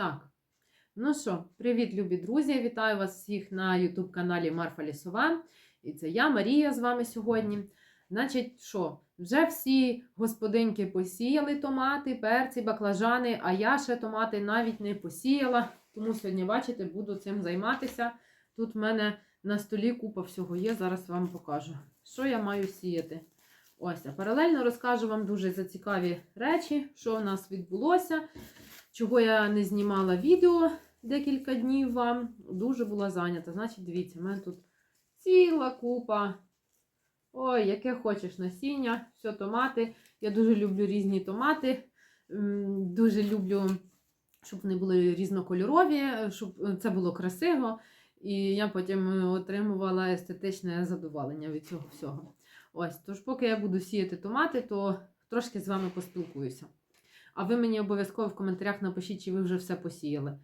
Так. Ну що, привіт, любі друзі! Вітаю вас всіх на YouTube каналі Марфа Лісова. І це я, Марія, з вами сьогодні. Значить, що, вже всі господинки посіяли томати, перці, баклажани, а я ще томати навіть не посіяла. Тому сьогодні, бачите, буду цим займатися. Тут в мене на столі купа всього є, зараз вам покажу, що я маю сіяти. Ось, а паралельно розкажу вам дуже зацікаві речі, що в нас відбулося, чого я не знімала відео декілька днів вам. Дуже була зайнята. Значить, дивіться, в мене тут ціла купа. Ой, яке хочеш насіння, все томати. Я дуже люблю різні томати. Дуже люблю, щоб вони були різнокольорові, щоб це було красиво. І я потім е, отримувала естетичне задоволення від цього всього. Ось, тож, поки я буду сіяти томати, то трошки з вами поспілкуюся. А ви мені обов'язково в коментарях напишіть, чи ви вже все посіяли.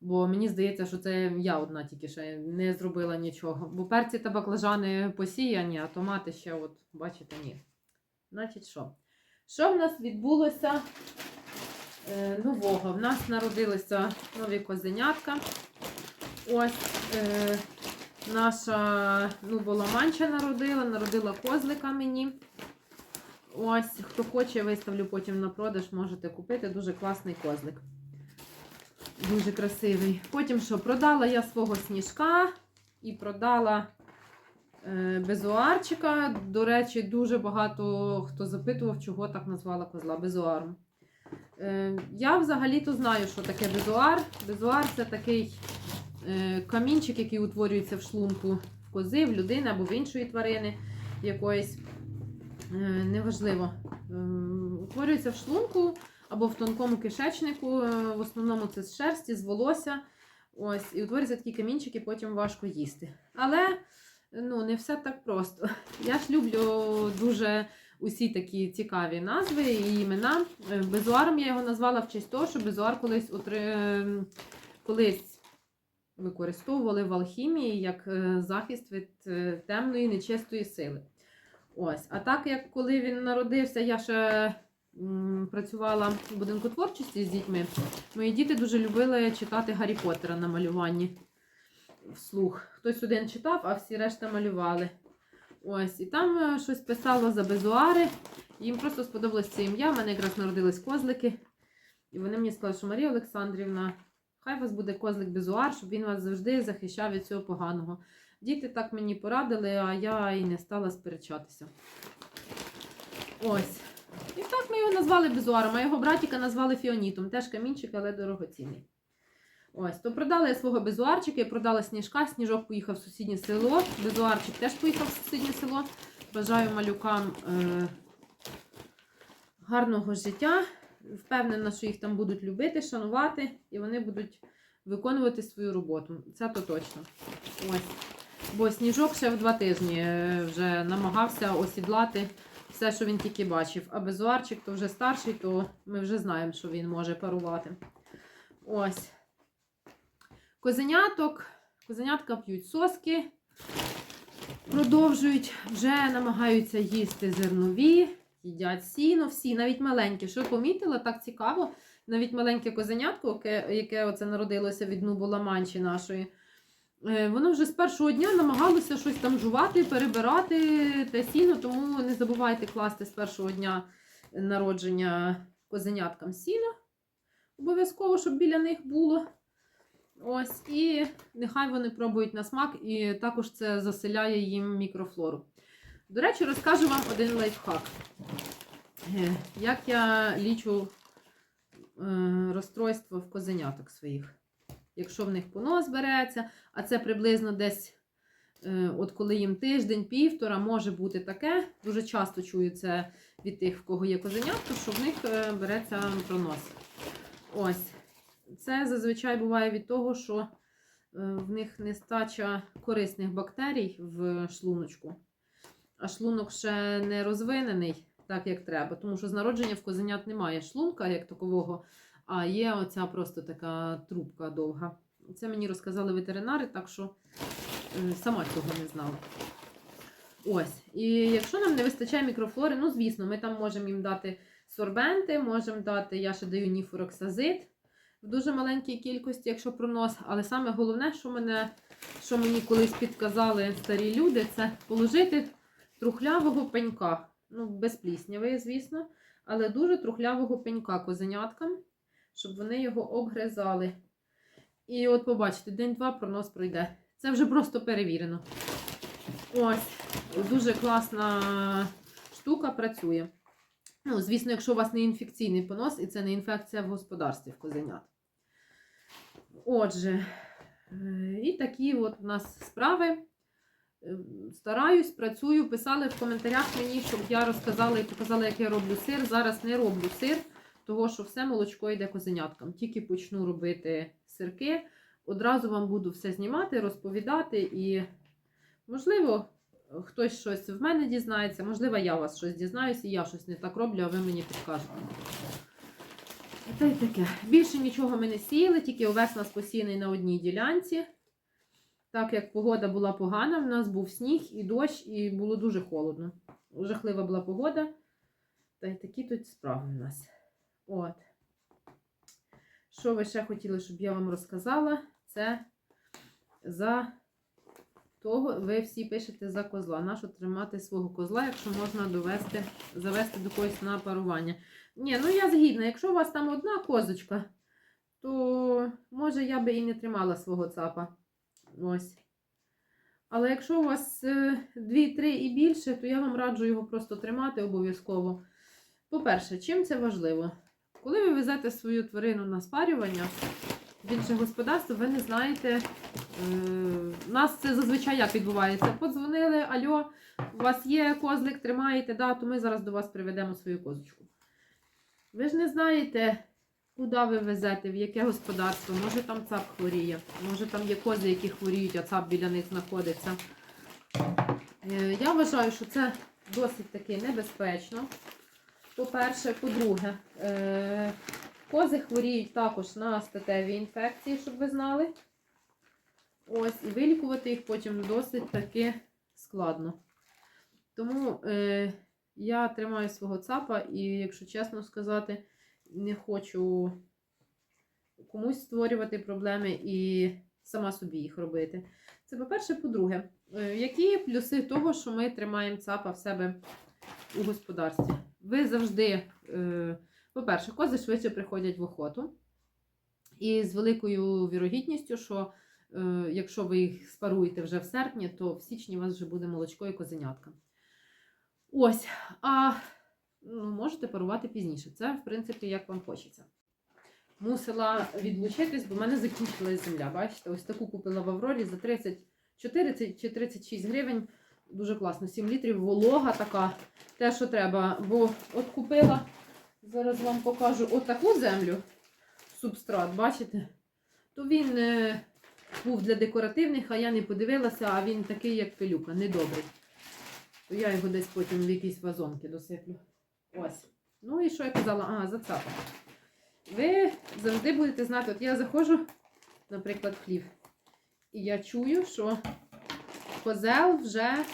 Бо мені здається, що це я одна тільки ще не зробила нічого. Бо перці та баклажани посіяні, а томати ще, от, бачите, ні. Значить, що? Що в нас відбулося е, нового? В нас народилися нові козенятка. Ось е, наша ну, Боламанча народила, народила козлика мені. Ось, хто хоче, виставлю потім на продаж, можете купити. Дуже класний козлик. Дуже красивий. Потім що, продала я свого сніжка і продала е, безуарчика. До речі, дуже багато хто запитував, чого так назвала козла безуаром. Е, я взагалі-то знаю, що таке безуар. Безуар це такий е, камінчик, який утворюється в шлунку в кози, в людини або в іншої тварини якоїсь. Е, неважливо. Е, утворюється в шлунку або в тонкому кишечнику. е, В основному це з шерсті, з волосся. Ось, і утворюється такі камінчики, потім важко їсти. Але ну, не все так просто. Я ж люблю дуже усі такі цікаві назви і імена. Безуаром я його назвала в честь того, що безуар колись, утри... е, колись використовували в алхімії як захист від темної нечистої сили. Ось, а так як коли він народився, я ще м, працювала в будинку творчості з дітьми. Мої діти дуже любили читати Гаррі Поттера на малюванні вслух. Хтось один читав, а всі решта малювали. Ось, і там е, щось писало за безуари. Їм просто сподобалось це ім'я. У мене якраз народились козлики. І вони мені сказали, що Марія Олександрівна, хай у вас буде козлик безуар, щоб він вас завжди захищав від цього поганого. Діти так мені порадили, а я і не стала сперечатися. Ось. І так ми його назвали безуаром, а його братіка назвали фіонітом. Теж камінчик, але дорогоцінний. Ось, то продала я свого безуарчика, я продала сніжка. Сніжок поїхав в сусіднє село. Безуарчик теж поїхав в сусіднє село. Бажаю малюкам е- гарного життя. Впевнена, що їх там будуть любити, шанувати, і вони будуть виконувати свою роботу. Це то точно. Ось. Бо сніжок ще в два тижні е, вже намагався осідлати все, що він тільки бачив. А безуарчик то вже старший, то ми вже знаємо, що він може парувати. Ось. Козеняток. Козенятка п'ють соски, продовжують, вже намагаються їсти зернові, їдять сіно, всі, навіть маленькі. Що помітила, так цікаво. Навіть маленьке козенятко, яке, яке оце народилося від нуболаманчі нашої. Е, Воно вже з першого дня намагалося щось там жувати, перебирати те сіно, тому не забувайте класти з першого дня народження козеняткам сіно. Обов'язково, щоб біля них було. Ось, і нехай вони пробують на смак, і також це заселяє їм мікрофлору. До речі, розкажу вам один лайфхак. Е, Як я лічу е, розстройство в козеняток своїх. Якщо в них понос береться, а це приблизно десь, е, от коли їм тиждень, півтора, може бути таке. Дуже часто чую це від тих, в кого є козенятко, що в них е, береться пронос. Ось. Це зазвичай буває від того, що е, в них нестача корисних бактерій в шлуночку, а шлунок ще не розвинений так, як треба. Тому що з народження в козенят немає шлунка як такового, а є оця просто така трубка довга. Це мені розказали ветеринари, так що сама цього не знала. Ось. І якщо нам не вистачає мікрофлори, ну, звісно, ми там можемо їм дати сорбенти, можемо дати, я ще даю ніфуроксазит в дуже маленькій кількості, якщо пронос. Але саме головне, що, мене, що мені колись підказали старі люди, це положити трухлявого пенька. Ну, без пліснявої, звісно, але дуже трухлявого пенька козеняткам, щоб вони його обгризали. І от побачите, день-два пронос пройде. Це вже просто перевірено. Ось, дуже класна штука працює. Ну, звісно, якщо у вас не інфекційний понос, і це не інфекція в господарстві в козенят. Отже, е, і такі от у нас справи. Е, Стараюсь, працюю, писали в коментарях мені, щоб я розказала і показала, як я роблю сир. Зараз не роблю сир, того що все молочко йде козеняткам. Тільки почну робити сирки, одразу вам буду все знімати, розповідати і, можливо, хтось щось в мене дізнається, можливо, я вас щось дізнаюся, і я щось не так роблю, а ви мені підкажете. Та й таке. Більше нічого ми не сіяли, тільки овес нас посіяний на одній ділянці. Так як погода була погана, в нас був сніг і дощ, і було дуже холодно. Жахлива була погода. Та й такі тут справи в нас. От. Що ви ще хотіли, щоб я вам розказала? Це за того ви всі пишете за козла. Нащо тримати свого козла, якщо можна довести, завести до когось на парування? Ні, ну я згідна, якщо у вас там одна козочка, то може я би і не тримала свого цапа. Ось. Але якщо у вас е, дві-три і більше, то я вам раджу його просто тримати обов'язково. По-перше, чим це важливо? Коли ви везете свою тварину на спарювання в інше господарство, ви не знаєте. е, У нас це зазвичай як відбувається. Подзвонили, альо, у вас є козлик, тримаєте, да, то ми зараз до вас приведемо свою козочку. Ви ж не знаєте, куди ви везете, в яке господарство. Може там цап хворіє, може там є кози, які хворіють, а цап біля них знаходиться. Е, Я вважаю, що це досить таки небезпечно. По-перше, по-друге, е, кози хворіють також на статеві інфекції, щоб ви знали. Ось, і вилікувати їх потім досить таки складно. Тому е, я тримаю свого цапа і, якщо чесно сказати, не хочу комусь створювати проблеми і сама собі їх робити. Це по-перше, по-друге, е, які плюси того, що ми тримаємо цапа в себе у господарстві? Ви завжди, е, по-перше, кози швидше приходять в охоту. І з великою вірогідністю, що е, якщо ви їх спаруєте вже в серпні, то в січні у вас вже буде молочко і козенятка. Ось, а ну, можете парувати пізніше. Це, в принципі, як вам хочеться. Мусила відлучитись, бо в мене закінчилась земля. Бачите, ось таку купила в Аврорі за 34 чи 36 гривень. Дуже класно. 7 літрів волога така. Те, що треба. Бо от купила, зараз вам покажу отаку землю, субстрат, бачите? То він е, був для декоративних, а я не подивилася, а він такий, як пилюка, недобрий. То я його десь потім в якісь вазонки досиплю. Ось. Ну і що я казала? Ага, зацапа. Ви завжди будете знати, от я заходжу, наприклад, в хлів, і я чую, що козел вже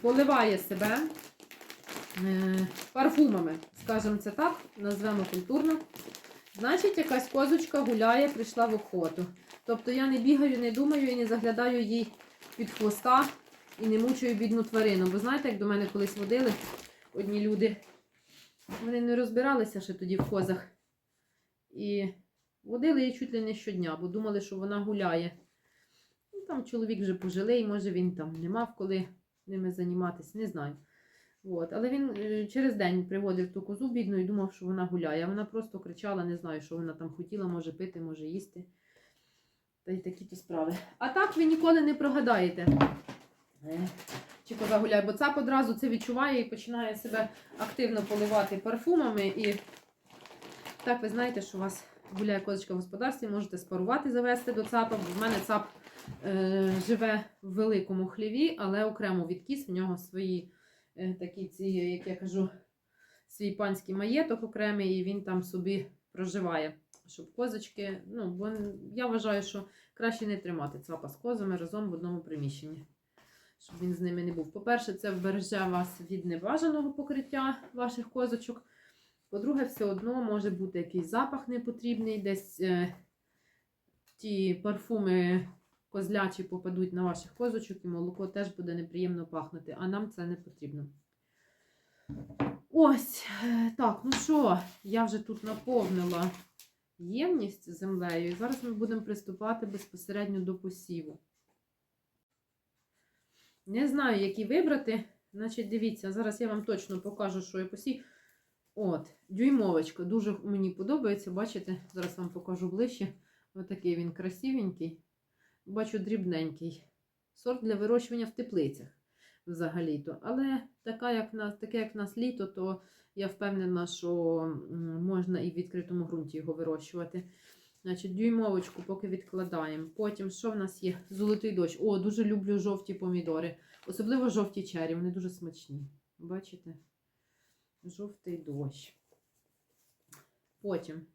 поливає себе е, парфумами, скажімо це так, назвемо культурно. Значить, якась козочка гуляє, прийшла в охоту. Тобто я не бігаю, не думаю і не заглядаю їй під хвоста і не мучую бідну тварину. Бо знаєте, як до мене колись водили одні люди, вони не розбиралися ще тоді в козах. І водили її чуть ли не щодня, бо думали, що вона гуляє. Там чоловік вже пожилий, може він там не мав коли ними займатися, не знаю. От. Але він е, через день приводив ту козу бідну і думав, що вона гуляє. Вона просто кричала, не знаю, що вона там хотіла, може пити, може їсти. Та й такі то справи. А так ви ніколи не прогадаєте. Е, Чи коза гуляє, бо цап одразу це відчуває і починає себе активно поливати парфумами. І так ви знаєте, що у вас гуляє козочка в господарстві, можете спарувати, завести до цапа. В мене цап живе в великому хліві, але окремо від кіз, в нього свої е, такі ці, як я кажу, свій панський маєток окремий, і він там собі проживає. Щоб козочки, ну, бо я вважаю, що краще не тримати цапа з козами разом в одному приміщенні. Щоб він з ними не був. По-перше, це вбереже вас від небажаного покриття ваших козочок. По-друге, все одно може бути якийсь запах непотрібний, десь е, ті парфуми козлячі попадуть на ваших козочок, і молоко теж буде неприємно пахнути, а нам це не потрібно. Ось, е, так, ну що, я вже тут наповнила ємність землею, і зараз ми будемо приступати безпосередньо до посіву. Не знаю, які вибрати. Значить, дивіться, зараз я вам точно покажу, що я посів. От, дюймовочка. Дуже мені подобається. Бачите, зараз вам покажу ближче. Отакий він красивенький. Бачу, дрібненький. Сорт для вирощування в теплицях взагалі-то. Але така, як нас, таке, як нас літо, то я впевнена, що можна і в відкритому ґрунті його вирощувати. Значить, дюймовочку поки відкладаємо. Потім, що в нас є? Золотий дощ. О, дуже люблю жовті помідори. Особливо жовті чері, вони дуже смачні. Бачите? Жовтий дощ. Потім,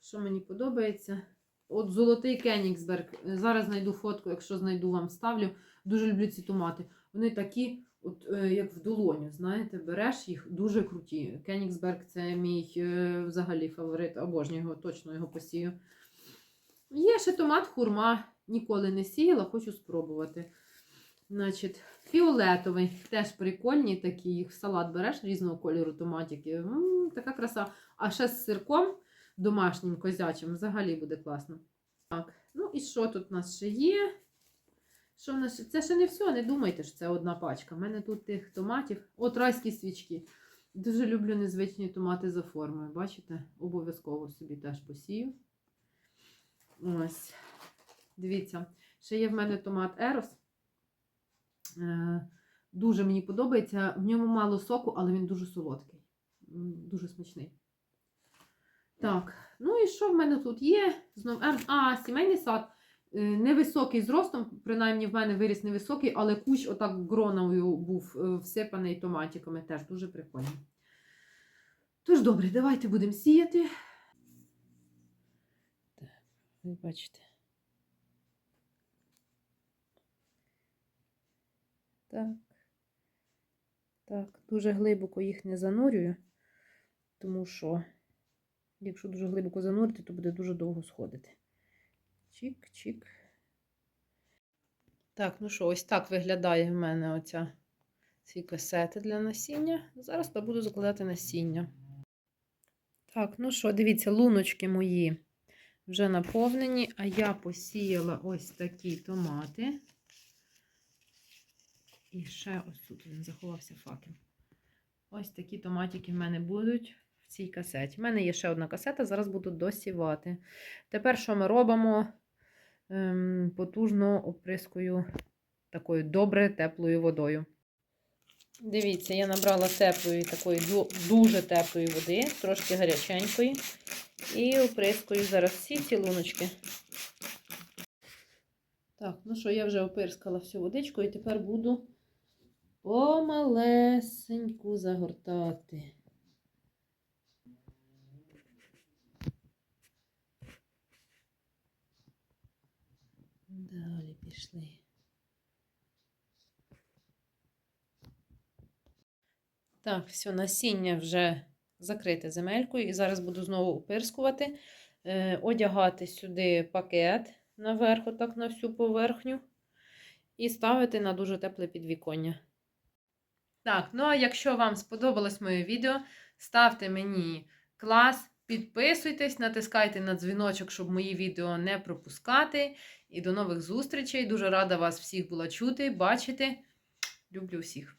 що мені подобається? От золотий Кенігсберг. Зараз знайду фотку, якщо знайду, вам ставлю. Дуже люблю ці томати. Вони такі, от, е, як в долоню, знаєте, береш їх дуже круті. Кенігсберг це мій е, взагалі фаворит, обожнюю його, точно його посію. Є ще томат хурма. Ніколи не сіяла, хочу спробувати. Значить, фіолетовий, теж прикольні такі. Їх в салат береш різного кольору томатики. М, така краса. А ще з сирком домашнім козячим взагалі буде класно. Так, ну і що тут у нас ще є? Що в нас? Це ще не все, не думайте, що це одна пачка. У мене тут тих томатів. От райські свічки. Дуже люблю незвичні томати за формою. Бачите? Обов'язково собі теж посію. Ось. Дивіться, ще є в мене томат Ерос. Е, Дуже мені подобається. В ньому мало соку, але він дуже солодкий. Дуже смачний. Так, ну і що в мене тут є? Знов ер... А, сімейний сад. Е, Невисокий зростом, принаймні в мене виріс невисокий, але кущ отак гроною був е, всипаний томатиками. Теж дуже прикольно. Тож добре, давайте будемо сіяти. Так, ви бачите. Так. Так, дуже глибоко їх не занурюю, тому що, якщо дуже глибоко занурити, то буде дуже довго сходити. Чик-чик. Так, ну що, ось так виглядає в мене оця ці касети для насіння. Зараз я буду закладати насіння. Так, ну що, дивіться, луночки мої вже наповнені, а я посіяла ось такі томати. І ще ось тут він заховався факел. Ось такі томатики в мене будуть цій касеті. У мене є ще одна касета, зараз буду досівати. Тепер що ми робимо? Ем, потужно оприскую такою добре теплою водою. Дивіться, я набрала теплої, такої дуже теплої води, трошки гаряченької. І оприскую зараз всі ці луночки. Так, ну що, я вже опирскала всю водичку і тепер буду помалесеньку загортати. Пішли. Так, все, насіння вже закрите земелькою. І зараз буду знову опирскувати, е, одягати сюди пакет наверх, отак на всю поверхню, і ставити на дуже тепле підвіконня. Так, ну а якщо вам сподобалось моє відео, ставте мені клас, підписуйтесь, натискайте на дзвіночок, щоб мої відео не пропускати. І до нових зустрічей. Дуже рада вас всіх була чути, бачити. Люблю всіх.